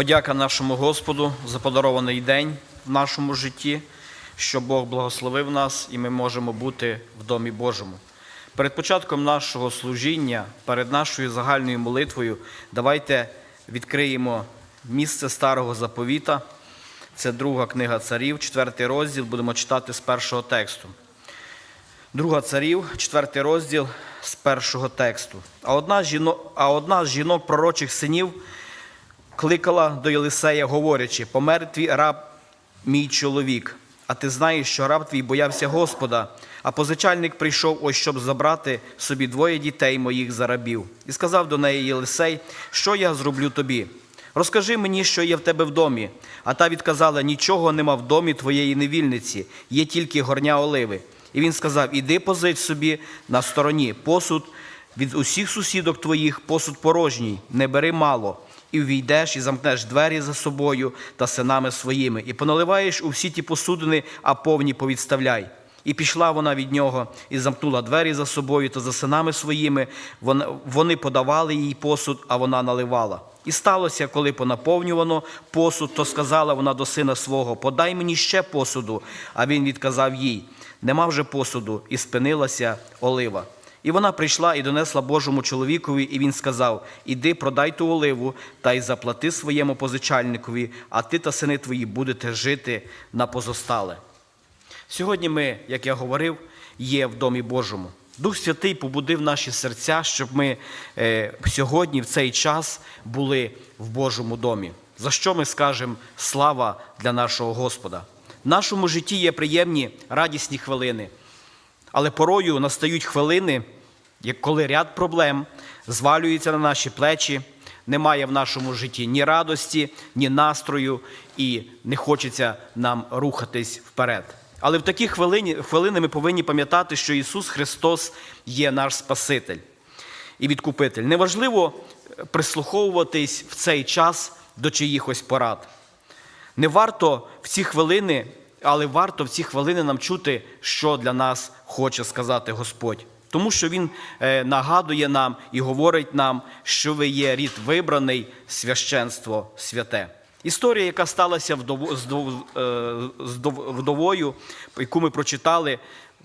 Подяка нашому Господу за подарований день в нашому житті, що Бог благословив нас і ми можемо бути в домі Божому. Перед початком нашого служіння, перед нашою загальною молитвою, давайте відкриємо місце старого заповіта. Це друга книга царів, четвертий розділ. Будемо читати з першого тексту. Друга царів, четвертий розділ з першого тексту. А одна, з жінок, жінок пророчих синів кликала до Єлисея, говорячи: помер твій раб, мій чоловік. А ти знаєш, що раб твій боявся Господа, а позичальник прийшов ось щоб забрати собі двоє дітей моїх за рабів. І сказав до неї Єлисей, що я зроблю тобі? Розкажи мені, що є в тебе в домі. А та відказала: нічого нема в домі твоєї невільниці, є тільки горня оливи. І він сказав: Іди позич собі на стороні посуд від усіх сусідок твоїх, посуд порожній, не бери мало. І ввійдеш і замкнеш двері за собою та синами своїми, і поналиваєш у всі ті посудини, а повні повідставляй. І пішла вона від нього, і замкнула двері за собою та за синами своїми. Вони подавали їй посуд, а вона наливала. І сталося, коли понаповнювано посуд, то сказала вона до сина свого: Подай мені ще посуду. А він відказав їй: Нема вже посуду, і спинилася олива. І вона прийшла і донесла Божому чоловікові, і він сказав: Іди, продай ту оливу та й заплати своєму позичальникові, а ти та сини твої будете жити на позостале. Сьогодні ми, як я говорив, є в Домі Божому. Дух Святий побудив наші серця, щоб ми е, сьогодні, в цей час, були в Божому домі. За що ми скажемо слава для нашого Господа? В нашому житті є приємні радісні хвилини, але порою настають хвилини, коли ряд проблем звалюється на наші плечі, немає в нашому житті ні радості, ні настрою, і не хочеться нам рухатись вперед. Але в такі хвилини, хвилини ми повинні пам'ятати, що Ісус Христос є наш Спаситель і відкупитель. Неважливо е, прислуховуватись в цей час до чиїхось порад. Не варто в ці хвилини, але варто в ці хвилини нам чути, що для нас хоче сказати Господь. Тому що Він е, нагадує нам і говорить нам, що ви є рід вибраний, священство святе. Історія, яка сталася е, вдовою, яку ми прочитали,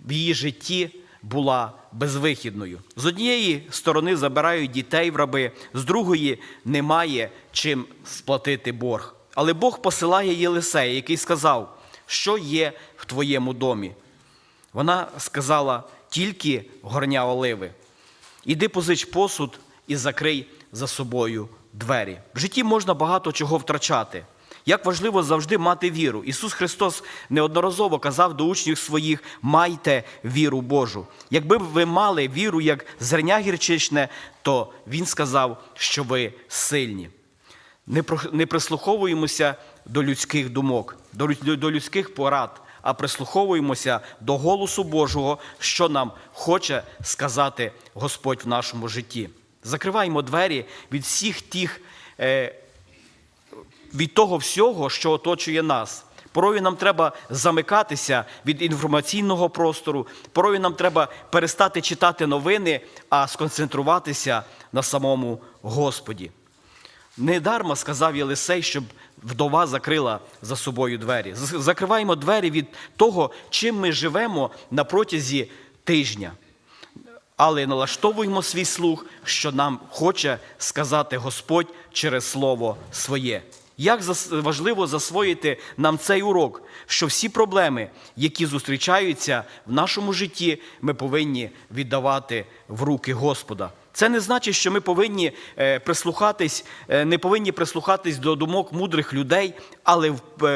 в її житті була безвихідною. З однієї сторони забирають дітей в раби, з другої немає чим сплатити борг. Але Бог посилає Єлисея, який сказав, що є в твоєму домі. Вона сказала тільки горня оливи. Іди позич посуд і закрий за собою двері. В житті можна багато чого втрачати. Як важливо завжди мати віру. Ісус Христос неодноразово казав до учнів своїх: майте віру Божу. Якби ви мали віру як зерня гірчичне, то Він сказав, що ви сильні. Не прислуховуємося до людських думок, до лю- до людських порад, а прислуховуємося до голосу Божого, що нам хоче сказати Господь в нашому житті. Закриваємо двері від всіх тих, е, від того всього, що оточує нас. Порою нам треба замикатися від інформаційного простору, порою нам треба перестати читати новини, а сконцентруватися на самому Господі. Недарма сказав Єлисей, щоб вдова закрила за собою двері. Закриваємо двері від того, чим ми живемо на протязі тижня. Але налаштовуємо свій слух, що нам хоче сказати Господь через Слово своє. Як важливо засвоїти нам цей урок, що всі проблеми, які зустрічаються в нашому житті, ми повинні віддавати в руки Господа. Це не значить, що ми повинні е, прислухатись, е, не повинні прислухатись до думок мудрих людей, але е,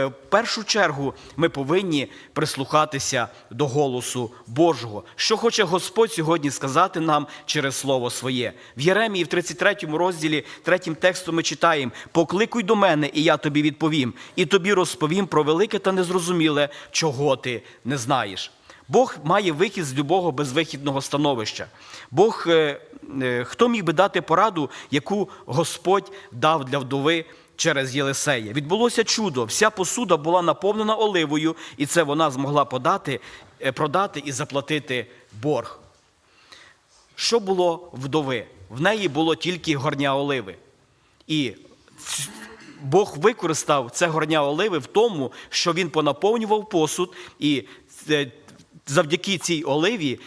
в першу чергу ми повинні прислухатися до голосу Божого. Що хоче Господь сьогодні сказати нам через Слово Своє. В Єремії, в 33 розділі, третім текстом ми читаємо: Покликуй до мене, і я тобі відповім, і тобі розповім про велике та незрозуміле, чого ти не знаєш. Бог має вихід з любого безвихідного становища. Бог, е, е, хто міг би дати пораду, яку Господь дав для вдови через Єлисея? Відбулося чудо. Вся посуда була наповнена оливою, і це вона змогла подати, е, продати і заплатити борг. Що було вдови? В неї було тільки горня оливи. І Бог використав це горня оливи в тому, що він понаповнював посуд, і завдяки цій оливі,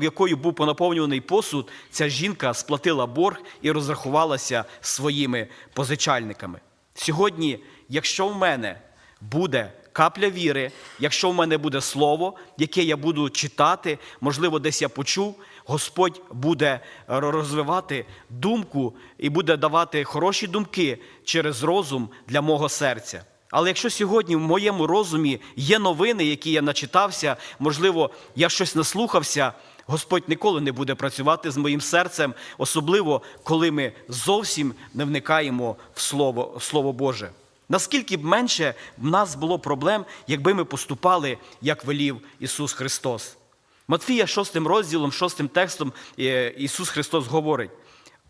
якою був понаповнюваний посуд, ця жінка сплатила борг і розрахувалася своїми позичальниками. Сьогодні, якщо в мене буде капля віри, якщо в мене буде слово, яке я буду читати, можливо, десь я почув, Господь буде розвивати думку і буде давати хороші думки через розум для мого серця. Але якщо сьогодні в моєму розумі є новини, які я начитався, можливо, я щось наслухався, Господь ніколи не буде працювати з моїм серцем, особливо коли ми зовсім не вникаємо в Слово, в Слово Боже. Наскільки б менше в нас було проблем, якби ми поступали, як велів Ісус Христос. Матфія 6 розділом, 6 текстом е, Ісус Христос говорить.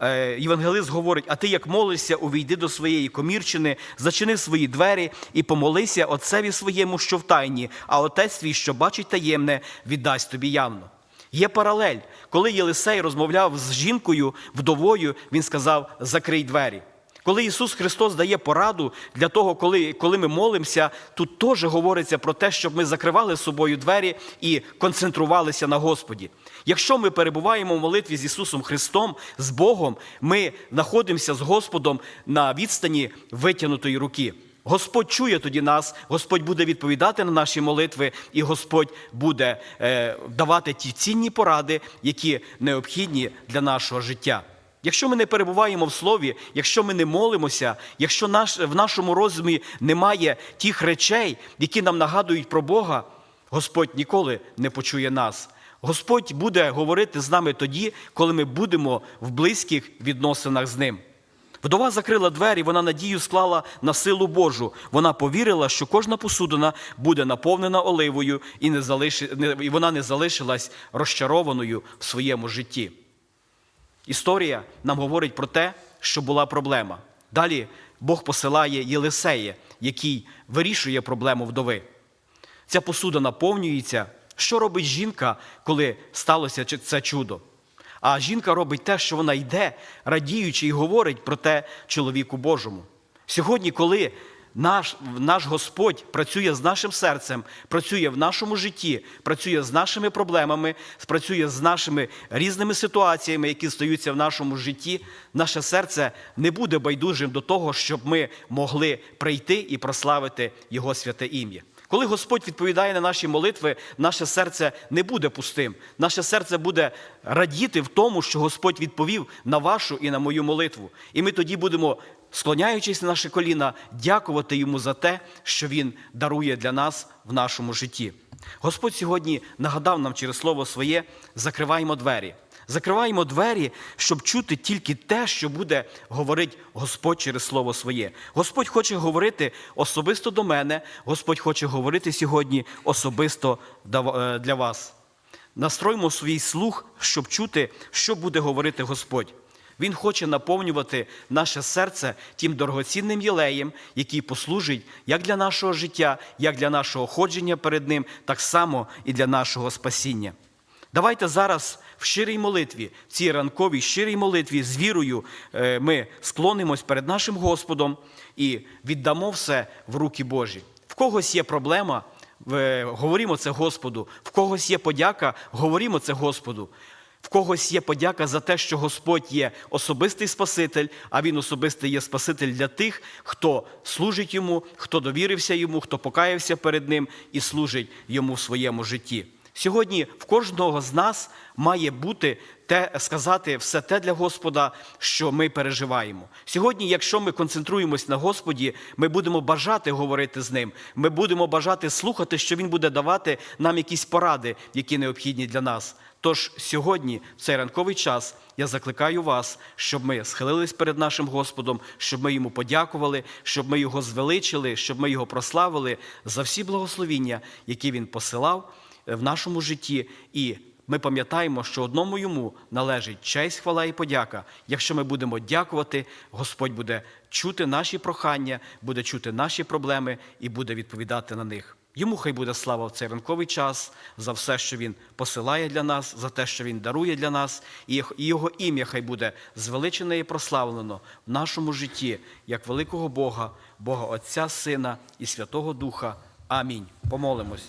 Е, Євангелист говорить: а ти як молишся, увійди до своєї комірчини, зачини свої двері і помолися отцеві своєму, що в тайні, а отець твій, що бачить таємне, віддасть тобі явно. Є паралель. Коли Єлисей розмовляв з жінкою, вдовою, він сказав: закрий двері. Коли Ісус Христос дає пораду для того, коли, коли ми молимося, тут теж говориться про те, щоб ми закривали з собою двері і концентрувалися на Господі. Якщо ми перебуваємо в молитві з Ісусом Христом, з Богом, ми знаходимося з Господом на відстані витягнутої руки. Господь чує тоді нас, Господь буде відповідати на наші молитви, і Господь буде е, давати ті цінні поради, які необхідні для нашого життя. Якщо ми не перебуваємо в слові, якщо ми не молимося, якщо наш, в нашому розумі немає тих речей, які нам нагадують про Бога, Господь ніколи не почує нас. Господь буде говорити з нами тоді, коли ми будемо в близьких відносинах з ним. Вдова закрила двері, вона надію склала на силу Божу. Вона повірила, що кожна посудина буде наповнена оливою, і, не залиши, не, і вона не залишилась розчарованою в своєму житті. Історія нам говорить про те, що була проблема. Далі Бог посилає Єлисея, який вирішує проблему вдови. Ця посуда наповнюється. Що робить жінка, коли сталося це чудо? А жінка робить те, що вона йде, радіючи і говорить про те чоловіку Божому. Сьогодні, коли наш, наш Господь працює з нашим серцем, працює в нашому житті, працює з нашими проблемами, працює з нашими різними ситуаціями, які стаються в нашому житті, наше серце не буде байдужим до того, щоб ми могли прийти і прославити Його святе ім'я. Коли Господь відповідає на наші молитви, наше серце не буде пустим. Наше серце буде радіти в тому, що Господь відповів на вашу і на мою молитву. І ми тоді будемо, склоняючись на наші коліна, дякувати йому за те, що Він дарує для нас в нашому житті. Господь сьогодні нагадав нам через слово своє: закриваємо двері. Закриваємо двері, щоб чути тільки те, що буде говорити Господь через Слово Своє. Господь хоче говорити особисто до мене, Господь хоче говорити сьогодні особисто е, для вас. Настроймо свій слух, щоб чути, що буде говорити Господь. Він хоче наповнювати наше серце тим дорогоцінним єлеєм, який послужить як для нашого життя, як для нашого ходження перед Ним, так само і для нашого спасіння. Давайте зараз в щирій молитві, в цій ранковій щирій молитві з вірою е, ми склонимось перед нашим Господом і віддамо все в руки Божі. В когось є проблема, е, говоримо це Господу, в когось є подяка, говоримо це Господу. В когось є подяка за те, що Господь є особистий Спаситель, а Він особистий є Спаситель для тих, хто служить йому, хто довірився йому, хто покаявся перед Ним і служить йому в своєму житті. Сьогодні в кожного з нас має бути те сказати все те для Господа, що ми переживаємо. Сьогодні, якщо ми концентруємось на Господі, ми будемо бажати говорити з ним. Ми будемо бажати слухати, що Він буде давати нам якісь поради, які необхідні для нас. Тож сьогодні, в цей ранковий час, я закликаю вас, щоб ми схилились перед нашим Господом, щоб ми йому подякували, щоб ми його звеличили, щоб ми його прославили за всі благословіння, які він посилав в нашому житті. І ми пам'ятаємо, що одному йому належить честь, хвала і подяка. Якщо ми будемо дякувати, Господь буде чути наші прохання, буде чути наші проблеми і буде відповідати на них. Йому хай буде слава в цей ранковий час за все, що Він посилає для нас, за те, що Він дарує для нас, і його- ім'я хай буде звеличене і прославлено в нашому житті, як великого Бога, Бога Отця, Сина і Святого Духа. Амінь. Помолимось.